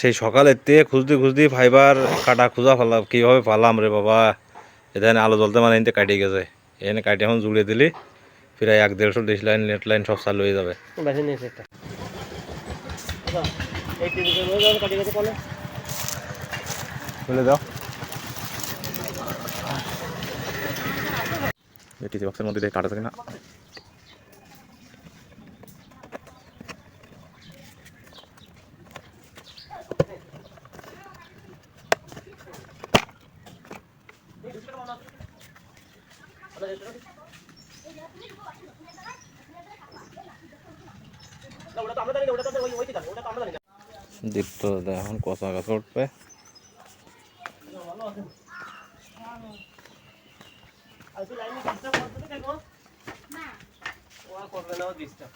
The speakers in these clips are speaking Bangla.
সেই সকালের থেকে খুঁজতে খুঁজতে ফাইবার কাটা খুঁজা ফেলাম কীভাবে ফালাম রে বাবা? এখানে আলো জ্বলতে মানে এনতে কাটিয়ে গেছে। এখানে কাটিয়ে এখন জুড়ে দিলি প্রায় এক দেড়শো ডিশ লাইন নেট লাইন সব চালু হয়ে যাবে। নিয়েছে একটা। টিভি কাটি বক্সের মধ্যে দিয়ে কাটা থাকে না ওটা তো আমরা জানি না ওটা তো ওই ওই ঠিকানা ওটা তো আমরা জানি না দীপ্ত দাদা এখন কষা গাছ উঠবে আর তুই লাইনে ডিস্টার্ব করতে কেন না ও আর করবে না ডিস্টার্ব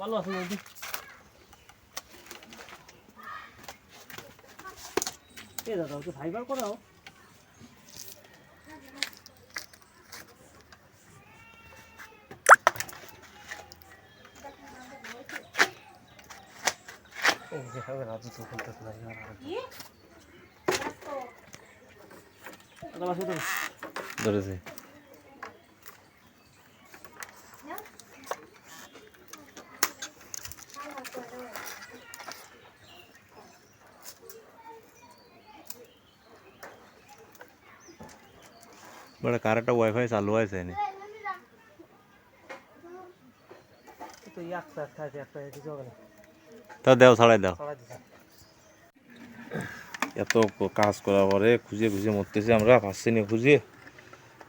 ভালো আছে দাদা ওকে ফাইবার করাও? ও যেভাবে রাজু তো করতেছে না দাদা বাসে ধরেছে। বড় কার একটা ওয়াইফাই চালু আছে নি তো একটা খাইছে একটা কিছু হবে না। তা দেও ছাড়াই দাও। এত কাজ করার পরে খুঁজে খুঁজে মরতেছি আমরা পাচ্ছি না খুঁজে।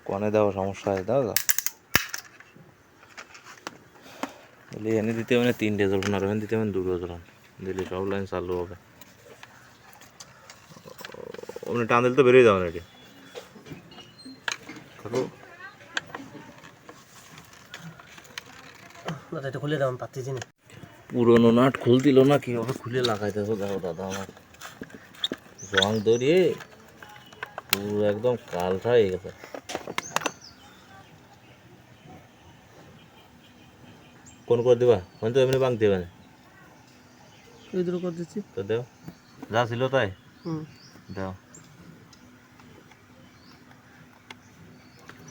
কনে দেওয়া সমস্যা হয় দাও দাও এনে দিতে মানে তিনটে জ্বলন আর এখানে দিতে মানে দুটো জ্বলন। দিলে সব লাইন চালু হবে। ওমনি টান দিলে তো বেরিয়ে যাবে না এটি। খুলে দাও আমি পুরোনো নাট খুলতিল না কীভাবে খুলে লাগাইতেছো দেখো দাদা আমার। জং ধরিয়ে পুরো একদম কালটা হয়ে গেছে। কোন করে দিবা? কোন তো এমনি বাংতে হবে না। করে দিচ্ছি। তো দেও। যা ছিল তাই। হুম। দাও।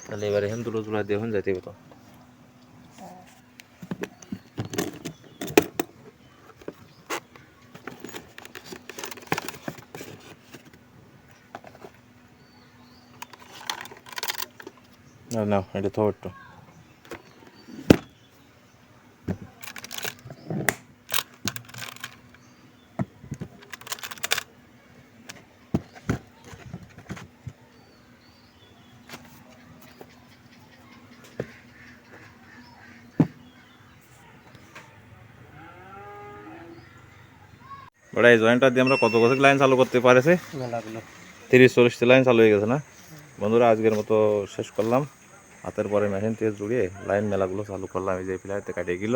তাহলে এবারে হেন দুটো জোড়া দিয়ে এখন যাইতে তো। না না এটা তো একটু এই জয়েন্টটা দিয়ে আমরা কত কত লাইন চালু করতে পারেছে তিরিশ চল্লিশটি লাইন চালু হয়ে গেছে না বন্ধুরা আজকের মতো শেষ করলাম হাতের পরে মেশিন থেকে জুড়িয়ে লাইন মেলাগুলো চালু করলাম। এই যে ফ্লাইটে কাটিয়ে গেল।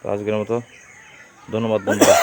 তো আজকের মতো ধন্যবাদ বন্ধুরা।